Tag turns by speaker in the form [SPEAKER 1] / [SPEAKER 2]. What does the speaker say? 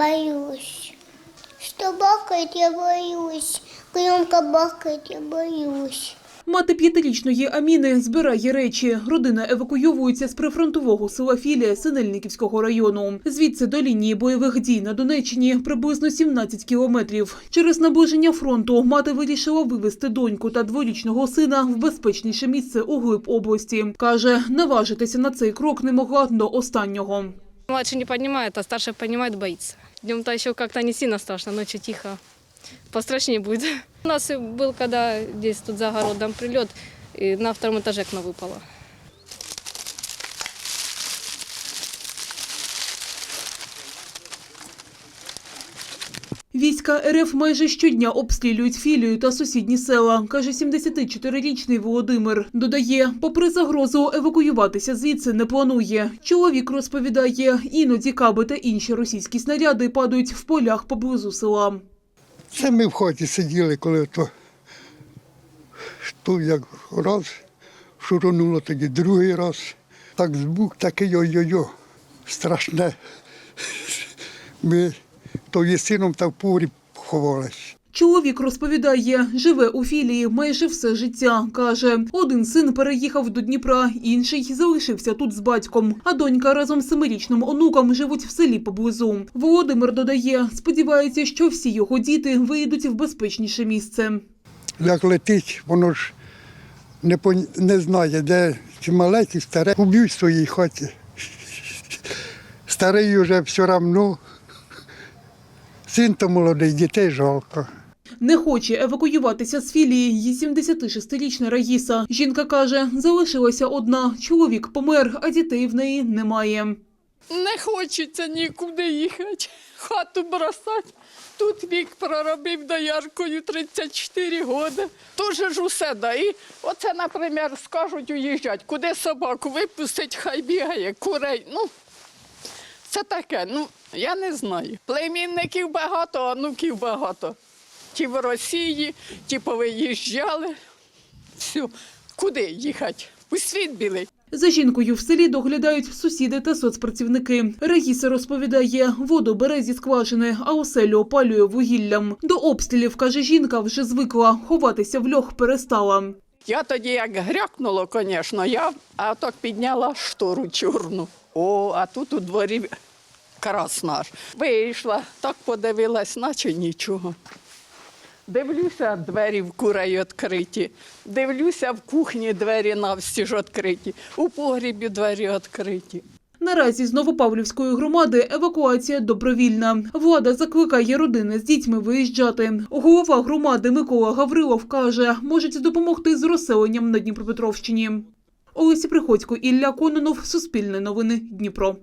[SPEAKER 1] Боюсь. Что бахает, я боюсь. Громко бахает, я боюсь.
[SPEAKER 2] Мати п'ятирічної Аміни збирає речі. Родина евакуйовується з прифронтового села Філія Синельниківського району. Звідси до лінії бойових дій на Донеччині приблизно 17 кілометрів. Через наближення фронту мати вирішила вивезти доньку та дворічного сина в безпечніше місце у глиб області. Каже, наважитися на цей крок не могла до останнього.
[SPEAKER 3] Младший не понимает, а старший понимает, боится. Днем-то еще как-то не сильно страшно, ночью тихо. Пострашнее будет. У нас и был, когда здесь тут за огородом прилет, и на втором этаже окно выпало.
[SPEAKER 2] Війська РФ майже щодня обстрілюють філію та сусідні села, каже 74-річний Володимир. Додає, попри загрозу, евакуюватися звідси не планує. Чоловік розповідає, іноді каби та інші російські снаряди падають в полях поблизу села.
[SPEAKER 4] Це ми в хаті сиділи, коли то, то як раз шурунуло тоді другий раз. Так звук такий ой-ой-ой, страшне. Ми то є сином та в погріб ховались.
[SPEAKER 2] Чоловік розповідає, живе у філії майже все життя. Каже, один син переїхав до Дніпра, інший залишився тут з батьком. А донька разом з семирічним онуком живуть в селі поблизу. Володимир додає, сподівається, що всі його діти виїдуть в безпечніше місце.
[SPEAKER 4] Як летить, воно ж не, пон- не знає, де чи мале, чи старе. Уб'ють своїй хаті. Старий вже все одно. Син то молодий, дітей жалко.
[SPEAKER 2] Не хоче евакуюватися з філії її 76-річна Раїса. Жінка каже, залишилася одна. Чоловік помер, а дітей в неї немає.
[SPEAKER 5] Не хочеться нікуди їхати, хату бросати. Тут вік проробив дояркою 34 роки. Тоже ж усе да. І оце, наприклад, скажуть уїжджати, куди собаку випустить, хай бігає, курей. Ну, це таке, ну, я не знаю. Племінників багато, онуків багато. Ті в Росії, ті повиїжджали. Все, куди їхати? У світ білий.
[SPEAKER 2] За жінкою в селі доглядають сусіди та соцпрацівники. Раїса розповідає, воду бере зі скважини, а оселю опалює вугіллям. До обстрілів, каже жінка, вже звикла. Ховатися в льох перестала.
[SPEAKER 5] Я тоді як грякнуло, звісно, я а так підняла штору чорну. О, а тут у дворі красна наш. Вийшла, так подивилась, наче нічого. Дивлюся, двері в курей відкриті. Дивлюся, в кухні двері навстіж відкриті, у погрібі двері відкриті.
[SPEAKER 2] Наразі з Новопавлівської громади евакуація добровільна. Влада закликає родини з дітьми виїжджати. Голова громади Микола Гаврилов каже, можуть допомогти з розселенням на Дніпропетровщині. Олесі Приходько, Ілля Кононов, Суспільне новини, Дніпро.